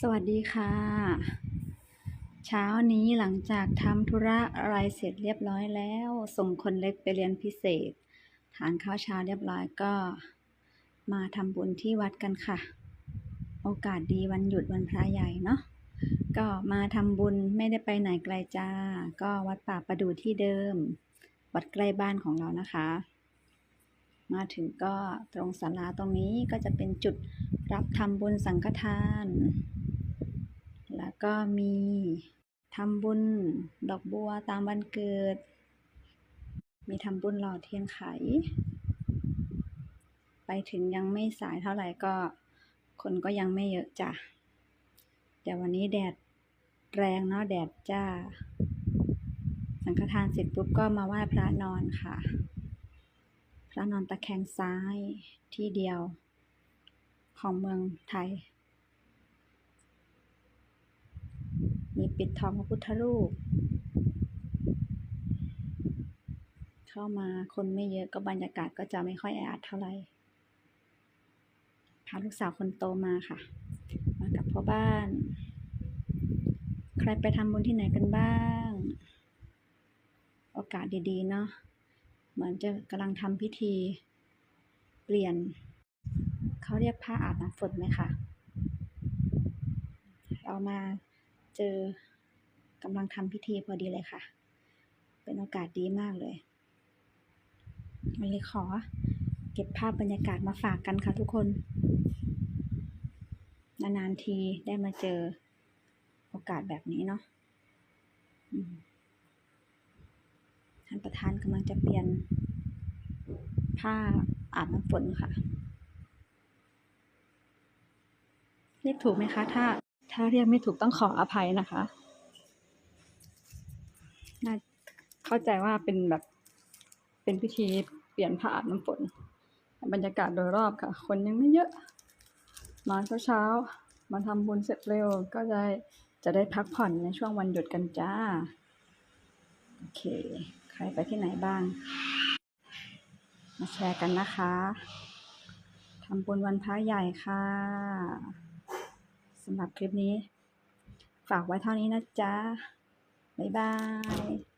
สวัสดีค่ะ เช้านี้หลังจากทำธุระอะไรเสร็จเรียบร้อยแล้ว ส่งคนเล็กไปเรียนพิเศษ ทานข้าวเช้าเรียบร้อยก็ มาทำบุญที่วัดกันค่ะ โอกาสดีวันหยุดวันพระใหญ่เนาะก็มาทำบุญไม่ได้ไปไหนไกลจ้า ก็วัดป่าประดูที่เดิม วัดใกล้บ้านของเรานะคะ มาถึงก็ตรงศาลาตรงนี้ก็จะเป็นจุดรับทำบุญสังฆทาน ก็มีทำบุญดอกบัวตามวันเกิด มีทำบุญหล่อเทียนไข ไปถึงยังไม่สายเท่าไหร่ก็ คนก็ยังไม่เยอะจ้ะแต่วันนี้แดดแรงเนาะแดดจ้า สังฆทานเสร็จปุ๊บก็มาไหว้พระนอนค่ะ พระนอนตะแคงซ้ายที่เดียวของเมืองไทย ปิดทองพระพุทธรูป เข้ามาคนไม่เยอะก็บรรยากาศก็จะไม่ค่อยแออัดเท่าไหร่พาลูกสาวคนโตมาค่ะ มากับพ่อบ้าน ใครไปทำบุญที่ไหนกันบ้าง โอกาสดีๆเนาะเหมือนจะกำลังทำพิธี เปลี่ยน เขาเรียกผ้าอาบน้ำฝนไหมคะเรามา เจอกำลังทำพิธีพอดีเลยค่ะ เป็นโอกาสดีมากเลยวันนี้ขอ เก็บภาพบรรยากาศมาฝากกันค่ะทุกคน นานๆทีได้มาเจอโอกาสแบบนี้เนาะท่านประธานกำลังจะเปลี่ยนผ้าอาบน้ำฝนค่ะ เรียกถูกไหมคะ ถ้า ถ้าเรียกไม่ถูกต้องขออภัยนะคะน่าเข้าใจว่าเป็นแบบเป็นพิธีเปลี่ยนผ้าอาบน้ำฝน บรรยากาศโดยรอบค่ะ คนยังไม่เยอะ มาเช้าๆมาทำบุญเสร็จเร็วก็จะจะได้พักผ่อนในช่วงวันหยุดกันจ้า โอเค ใครไปที่ไหนบ้าง มาแชร์กันนะคะทำบุญวันพระใหญ่ค่ะ สำหรับคลิปนี้ ฝากไว้เท่านี้นะจ๊ะ บ๊ายบาย